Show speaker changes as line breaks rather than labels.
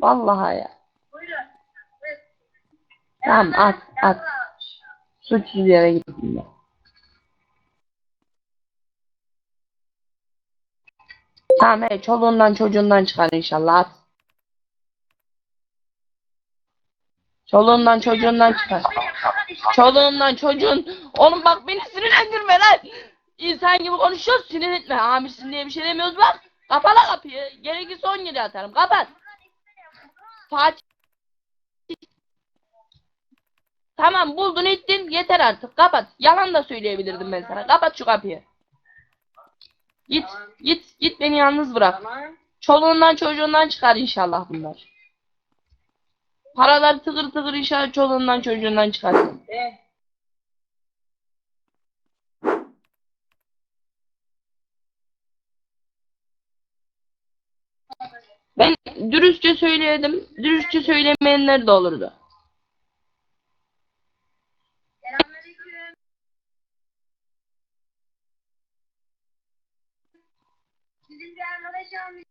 Vallahi ya.
Buyurun.
Tamam at at. Suçsuz yere gittim ben. Tamam he çoluğundan çocuğundan çıkar inşallah at. Çoluğundan çocuğundan çıkar. Çoluğundan çocuğun. Oğlum bak beni sinirlendirme lan. İnsan gibi konuşuyoruz sinir etme. Amirsin diye bir şey demiyoruz bak. Kapa la kapıyı. Gerekirse 17 atarım. Kapat. Fatih. Tamam buldun ettin yeter artık kapat. Yalan da söyleyebilirdim ben sana. Kapat şu kapıyı. Git git git beni yalnız bırak. Çoluğundan çocuğundan çıkar inşallah bunlar. Paralar tıkır tıkır inşallah çoluğundan çocuğundan çıkarsın.
De.
Ben dürüstçe söyledim. Dürüstçe söylemeyenler de olurdu.
Bizim bir arkadaş.